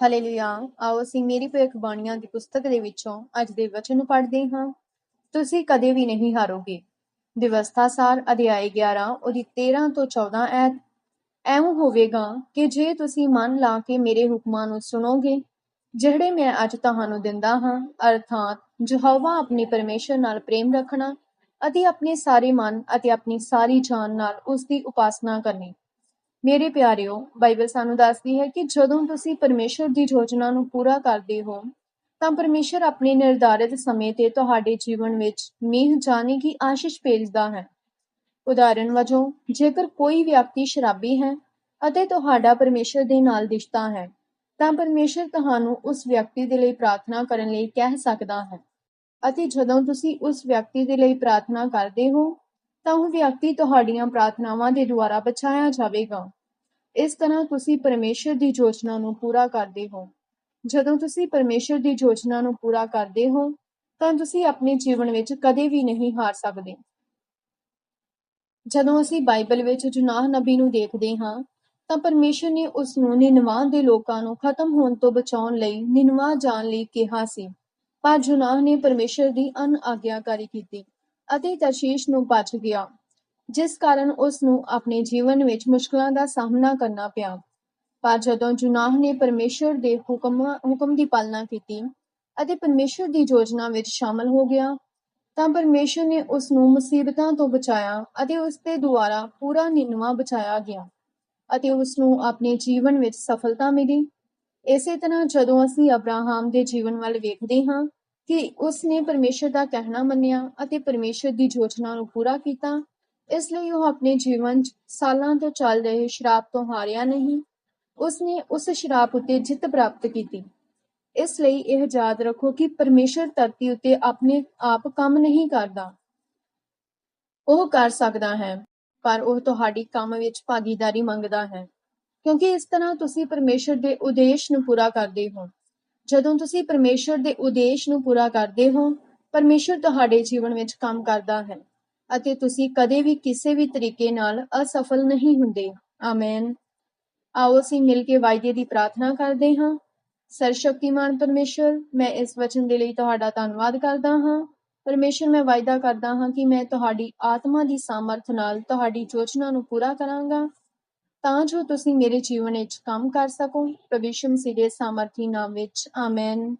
Hallelujah ਆਓ ਅਸੀਂ ਮੇਰੀ ਭਵਿੱਖਬਾਣੀਆਂ ਦੀ ਪੁਸਤਕ ਦੇ ਵਿੱਚੋਂ ਅੱਜ ਦੇ ਵਚਨ ਨੂੰ ਪੜ੍ਹਦੇ ਹਾਂ। ਤੁਸੀਂ ਕਦੇ ਵੀ ਨਹੀਂ ਹਾਰੋਗੇ। ਵਿਵਸਥਾ ਸਾਰ ਅਧਿਆਇ 11 ਉਹਦੀ 13 ਤੋਂ 14 ਐਤ। ਐਵੇਂ ਹੋਵੇਗਾ ਕਿ ਜੇ ਤੁਸੀਂ ਮਨ ਲਾ ਕੇ ਮੇਰੇ ਹੁਕਮਾਂ ਨੂੰ ਸੁਣੋਗੇ, ਜਿਹੜੇ ਮੈਂ ਅੱਜ ਤੁਹਾਨੂੰ ਦਿੰਦਾ ਹਾਂ, ਅਰਥਾਤ ਯਹੋਵਾ ਆਪਣੇ ਪਰਮੇਸ਼ਰ ਨਾਲ ਪ੍ਰੇਮ ਰੱਖਣਾ ਅਤੇ ਆਪਣੇ ਸਾਰੇ ਮਨ ਅਤੇ ਆਪਣੀ ਸਾਰੀ ਜਾਨ ਨਾਲ ਉਸ ਦੀ ਉਪਾਸਨਾ ਕਰਨੀ। ਮੇਰੇ ਪਿਆਰਿਓ, ਬਾਈਬਲ ਸਾਨੂੰ ਦੱਸਦੀ ਹੈ ਕਿ ਜਦੋਂ ਤੁਸੀਂ ਪਰਮੇਸ਼ਰ ਦੀ ਯੋਜਨਾ ਨੂੰ ਪੂਰਾ ਕਰਦੇ ਹੋ, ਤਾਂ ਪਰਮੇਸ਼ਰ ਆਪਣੇ ਨਿਰਧਾਰਿਤ ਸਮੇਂ ਤੇ ਤੁਹਾਡੇ ਜੀਵਨ ਵਿੱਚ ਮੀਂਹ ਜਾਣੇ ਦੀ ਆਸ਼ੀਸ਼ ਭੇਜਦਾ ਹੈ। ਉਦਾਹਰਨ ਵਜੋਂ, ਜੇਕਰ ਕੋਈ ਵਿਅਕਤੀ ਸ਼ਰਾਬੀ ਹੈ ਅਤੇ ਤੁਹਾਡਾ ਪਰਮੇਸ਼ਰ ਦੇ ਨਾਲ ਰਿਸ਼ਤਾ ਹੈ, ਤਾਂ ਪਰਮੇਸ਼ਰ ਤੁਹਾਨੂੰ ਉਸ ਵਿਅਕਤੀ ਦੇ ਲਈ ਪ੍ਰਾਰਥਨਾ ਕਰਨ ਲਈ ਕਹਿ ਸਕਦਾ ਹੈ। ਅਤੇ ਜਦੋਂ ਤੁਸੀਂ ਉਸ ਵਿਅਕਤੀ ਦੇ ਲਈ ਪ੍ਰਾਰਥਨਾ ਕਰਦੇ ਹੋ ਤਾਂ ਉਹ ਵਿਅਕਤੀ ਤੁਹਾਡੀਆਂ ਪ੍ਰਾਰਥਨਾਵਾਂ ਦੇ ਦੁਆਰਾ ਬਚਾਇਆ ਜਾਵੇਗਾ। ਇਸ ਤਰ੍ਹਾਂ ਤੁਸੀਂ ਪਰਮੇਸ਼ਰ ਦੀ ਯੋਜਨਾ ਨੂੰ ਪੂਰਾ ਕਰਦੇ ਹੋ। ਜਦੋਂ ਤੁਸੀਂ ਪਰਮੇਸ਼ਰ ਦੀ ਯੋਜਨਾ ਨੂੰ ਪੂਰਾ ਕਰਦੇ ਹੋ, ਤਾਂ ਤੁਸੀਂ ਆਪਣੇ ਜੀਵਨ ਵਿੱਚ ਕਦੇ ਵੀ ਨਹੀਂ ਹਾਰ ਸਕਦੇ। ਜਦੋਂ ਅਸੀਂ ਬਾਈਬਲ ਵਿੱਚ ਜੁਨਾਹ ਨਬੀ ਨੂੰ ਦੇਖਦੇ ਹਾਂ, ਤਾਂ ਪਰਮੇਸ਼ਰ ਨੇ ਉਸ ਨੂੰ ਨਿਨਵਾ ਦੇ ਲੋਕਾਂ ਨੂੰ ਖਤਮ ਹੋਣ ਤੋਂ ਬਚਾਉਣ ਲਈ ਨਿਨਵਾ ਜਾਣ ਲਈ ਕਿਹਾ ਸੀ। ਪਰ ਜੁਨਾਹ ਨੇ ਪਰਮੇਸ਼ਰ ਦੀ ਅਨ ਆਗਿਆਕਾਰੀ ਕੀਤੀ। ਅਤੇ ਤਸ਼ੀਸ਼ ਨੂੰ ਬਚ ਗਿਆ, ਜਿਸ ਕਾਰਨ ਉਸ ਨੂੰ ਆਪਣੇ ਜੀਵਨ ਵਿੱਚ ਮੁਸ਼ਕਲਾਂ ਦਾ ਸਾਹਮਣਾ ਕਰਨਾ ਪਿਆ। ਪਰ ਜਦੋਂ ਜੁਨਾਹ ਨੇ ਪਰਮੇਸ਼ਰ ਦੇ ਹੁਕਮ ਹੁਕਮ ਦੀ ਪਾਲਣਾ ਕੀਤੀ ਅਤੇ ਪਰਮੇਸ਼ਰ ਦੀ ਯੋਜਨਾ ਵਿੱਚ ਸ਼ਾਮਲ ਹੋ ਗਿਆ, ਤਾਂ ਪਰਮੇਸ਼ਰ ਨੇ ਉਸ ਨੂੰ ਮੁਸੀਬਤਾਂ ਤੋਂ ਬਚਾਇਆ ਅਤੇ ਉਸ ਦੇ ਦੁਆਰਾ ਪੂਰਾ ਨਿਨਵਾ ਬਚਾਇਆ ਗਿਆ ਅਤੇ ਉਸ ਨੂੰ ਆਪਣੇ ਜੀਵਨ ਵਿੱਚ ਸਫਲਤਾ ਮਿਲੀ। ਇਸੇ ਤਰ੍ਹਾਂ ਜਦੋਂ ਅਸੀਂ ਅਬਰਾਹਮ ਦੇ ਜੀਵਨ ਵੱਲ ਵੇਖਦੇ ਹਾਂ ਕਿ ਉਸ ਨੇ ਪਰਮੇਸ਼ਰ ਦਾ ਕਹਿਣਾ ਮੰਨਿਆ ਅਤੇ ਪਰਮੇਸ਼ਰ ਦੀ ਯੋਜਨਾ ਨੂੰ ਪੂਰਾ ਕੀਤਾ। ਇਸ ਲਈ ਉਹ ਆਪਣੇ ਜੀਵਨ 'ਚ ਸਾਲਾਂ ਤੋਂ ਚੱਲ ਰਹੇ ਸ਼ਰਾਬ ਤੋਂ ਹਾਰਿਆ ਨਹੀਂ। ਉਸ ਨੇ ਉਸ ਸ਼ਰਾਬ ਉੱਤੇ ਜਿੱਤ ਪ੍ਰਾਪਤ ਕੀਤੀ। ਇਸ ਲਈ ਇਹ ਯਾਦ ਰੱਖੋ ਕਿ ਪਰਮੇਸ਼ਰ ਧਰਤੀ ਉੱਤੇ ਆਪਣੇ ਆਪ ਕੰਮ ਨਹੀਂ ਕਰਦਾ। ਉਹ ਕਰ ਸਕਦਾ ਹੈ, ਪਰ ਉਹ ਤੁਹਾਡੀ ਕੰਮ ਵਿੱਚ ਭਾਗੀਦਾਰੀ ਮੰਗਦਾ ਹੈ, ਕਿਉਂਕਿ ਇਸ ਤਰ੍ਹਾਂ ਤੁਸੀਂ ਪਰਮੇਸ਼ਰ ਦੇ ਉਦੇਸ਼ ਨੂੰ ਪੂਰਾ ਕਰਦੇ ਹੋ। ਜਦੋਂ ਤੁਸੀਂ ਪਰਮੇਸ਼ਰ ਦੇ ਉਦੇਸ਼ ਨੂੰ ਪੂਰਾ ਕਰਦੇ ਹੋ, ਪਰਮੇਸ਼ਰ ਤੁਹਾਡੇ ਜੀਵਨ ਵਿੱਚ ਕੰਮ ਕਰਦਾ ਹੈ ਅਤੇ ਤੁਸੀਂ ਕਦੇ ਵੀ ਕਿਸੇ ਵੀ ਤਰੀਕੇ ਨਾਲ ਅਸਫਲ ਨਹੀਂ ਹੁੰਦੇ। ਆਮੇਨ। ਆਓ ਅਸੀਂ ਮਿਲ ਕੇ ਵਾਅਦੇ ਦੀ ਪ੍ਰਾਰਥਨਾ ਕਰਦੇ ਹਾਂ। ਸਰਸ਼ਕਤੀਮਾਨ ਪਰਮੇਸ਼ਰ, ਮੈਂ ਇਸ ਵਚਨ ਦੇ ਲਈ ਤੁਹਾਡਾ ਧੰਨਵਾਦ ਕਰਦਾ ਹਾਂ। ਪਰਮੇਸ਼ਰ, ਮੈਂ ਵਾਅਦਾ ਕਰਦਾ ਹਾਂ ਕਿ ਮੈਂ ਤੁਹਾਡੀ ਆਤਮਾ ਦੀ ਸਮਰਥ ਨਾਲ ਤੁਹਾਡੀ ਯੋਜਨਾ ਨੂੰ ਪੂਰਾ ਕਰਾਂਗਾ। ਤਾਂ ਜੋ ਤੁਸੀਂ ਮੇਰੇ ਜੀਵਨ ਵਿੱਚ ਕੰਮ ਕਰ ਸਕੋ। ਪ੍ਰਭੂ ਯਿਸੂ ਸਾਮਰਥੀ ਨਾਮ ਵਿੱਚ। ਆਮੇਨ